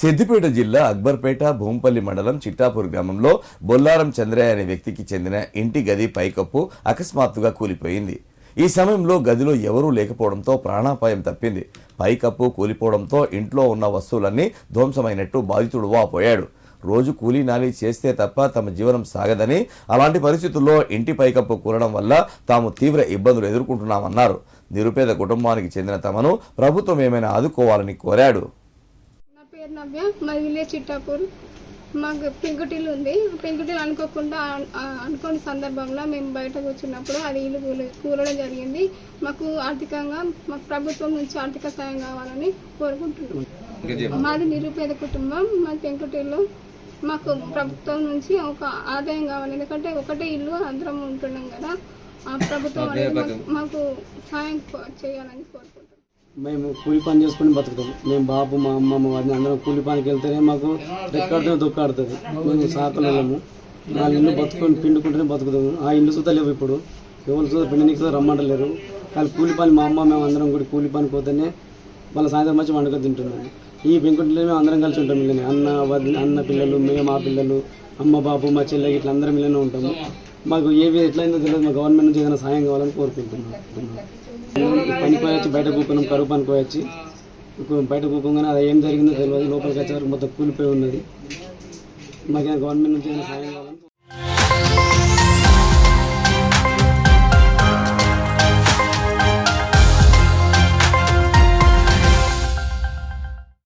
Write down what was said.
సిద్దిపేట జిల్లా అక్బర్పేట భూంపల్లి మండలం చిట్టాపూర్ గ్రామంలో బొల్లారం చంద్రయ్య అనే వ్యక్తికి చెందిన ఇంటి గది పైకప్పు అకస్మాత్తుగా కూలిపోయింది. ఈ సమయంలో గదిలో ఎవరూ లేకపోవడంతో ప్రాణాపాయం తప్పింది. పైకప్పు కూలిపోవడంతో ఇంట్లో ఉన్న వస్తువులన్నీ ధ్వంసమైనట్టు బాధితుడు వాపోయాడు. రోజు కూలీ నాలి చేస్తే తప్ప తమ జీవనం సాగదని అలాంటి పరిస్థితుల్లో ఇంటి పైకప్పు కూలడం వల్ల తాము తీవ్ర ఇబ్బందులు ఎదుర్కొంటున్నామన్నారు. నిరుపేద కుటుంబానికి చెందిన తమను ప్రభుత్వం ఏమైనా ఆదుకోవాలని కోరాడు. నవ్య మా విలేజ్ చిట్టాపూర్. మాకు పెంకుటిల్లు ఉంది. పెంకుటిల్లు అనుకోకుండా అనుకోని సందర్భంలో మేము బయట కూర్చున్నప్పుడు అది ఇల్లు కూల- కూలడం జరిగింది. మాకు ఆర్థికంగా మాకు ప్రభుత్వం నుంచి ఆర్థిక సాయం కావాలని కోరుకుంటున్నాం. మాది నిరుపేద కుటుంబం మా పెంకుటిల్లు. మాకు ప్రభుత్వం నుంచి ఒక ఆదాయం కావాలి. ఎందుకంటే ఒకటే ఇల్లు అందరం ఉంటున్నాం కదా. ఆ ప్రభుత్వం మాకు- సాయం చేయాలని కోరుకుంటున్నాం. మేము కూలి పని చేసుకుని బతుకుతాం. మేము బాబు మా అమ్మ మా వారిని అందరం కూలి పనికి వెళ్తేనే మాకు రెక్కాడుతుంది దుక్కాడుతుంది మేము సాకలేము నాలుగు ఇల్లు బతుకొని పిండుకుంటేనే బతుకుతాము. ఆ ఇల్లు సుతా లేవు ఇప్పుడు. ఎవరు చూద్దా పిండికి సుతా రమ్మంటలేరు. కానీ కూలి పని మా అమ్మ మేము అందరం కూడా కూలి పని పోతేనే వాళ్ళ సాయంత్రం వచ్చి వండుకొని తింటున్నాము. ఈ పెంకుటిలో మేము అందరం కలిసి ఉంటాం ఇళ్ళని. అన్న వదిన అన్న పిల్లలు మేము మా పిల్లలు అమ్మ బాబు మా చెల్లె ఇట్లా అందరం ఇళ్ళనే ఉంటాము. మాకు ఏవి ఎట్లయిందో తెలియదు. మా గవర్నమెంట్ నుంచి ఏదైనా సాయం కావాలని కోరుకుంటున్నాం. పనికి పోయొచ్చి బయట కూకున్నాం కరువు పనికి పోయొచ్చి బయట కూకోగానే అది ఏం జరిగిందో తెలియదు లోపలికి వచ్చే వరకు మొత్తం కూలిపోయి ఉన్నది. మాకు గవర్నమెంట్ నుంచి సాయం కావాలని